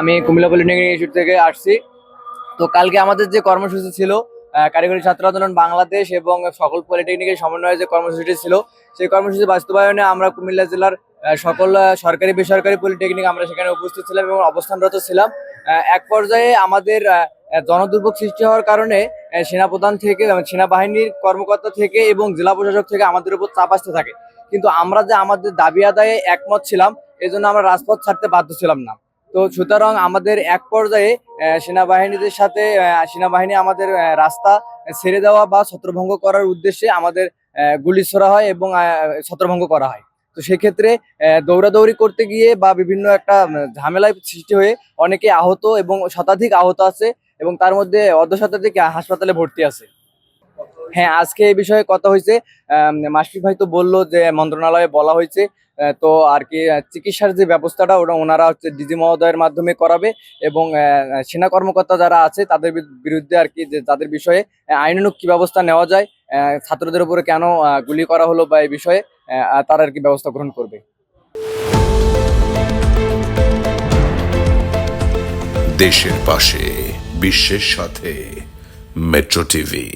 আমি Comilla polytechnic institute থেকে আসছি। তো কালকে আমাদের যে কর্মসূচি ছিল কারিগরি ছাত্র আন্দোলন বাংলাদেশ এবং সকল পলিটেকনিকের সমন্বয়ে যে কর্মসূচিটি ছিল, সেই কর্মসূচি বাস্তবায়নে আমরা কুমিল্লা জেলার সকল সরকারি, বেসরকারি পলিটেকনিক আমরা সেখানে উপস্থিত ছিলাম এবং অবস্থানরত ছিলাম। এক পর্যায়ে আমাদের জনদুর্ভোগ সৃষ্টি হওয়ার কারণে সেনাপ্রধান থেকে সেনাবাহিনীর কর্মকর্তা থেকে এবং জেলা প্রশাসক থেকে আমাদের উপর চাপ আসতে থাকে। কিন্তু আমরা যে আমাদের দাবি আদায়ে একমত ছিলাম এই জন্য আমরা রাজপথ ছাড়তে বাধ্য ছিলাম না। তো সুতরাং আমাদের এক পর্যায়ে সেনাবাহিনীদের সাথে সেনাবাহিনী আমাদের রাস্তা ছেড়ে দেওয়া বা ছত্রভঙ্গ করার উদ্দেশ্যে আমাদের গুলি ছোড়া হয় এবং ছত্রভঙ্গ করা হয়। তো সেক্ষেত্রে দৌড়াদৌড়ি করতে গিয়ে বা বিভিন্ন একটা ঝামেলায় সৃষ্টি হয়ে অনেকে আহত এবং শতাধিক আহত আছে এবং তার মধ্যে অর্ধ শতাধিক হাসপাতালে ভর্তি আছে। হ্যাঁ আজকে এই বিষয়ে কথা হয়েছে। মাসফি ভাই তো বলল যে মন্ত্রণালয়ে বলা হয়েছে তো আর কি চিকিৎসার যে ব্যবস্থাটা ওটা ওনারা হচ্ছে ডিজি মহোদয়ের মাধ্যমে করাবে এবং সেনা কর্মকর্তা যারা আছে তাদের বিরুদ্ধে আর কি যে তাদের বিষয়ে আহ, আইনানুগ কি ব্যবস্থা নেওয়া যায় ছাত্রদের উপরে কেন গুলি করা হলো বা এই বিষয়ে তারা আর কি ব্যবস্থা গ্রহণ করবে। দেশের পাশে বিশ্বের সাথে মেট্রো টিভি।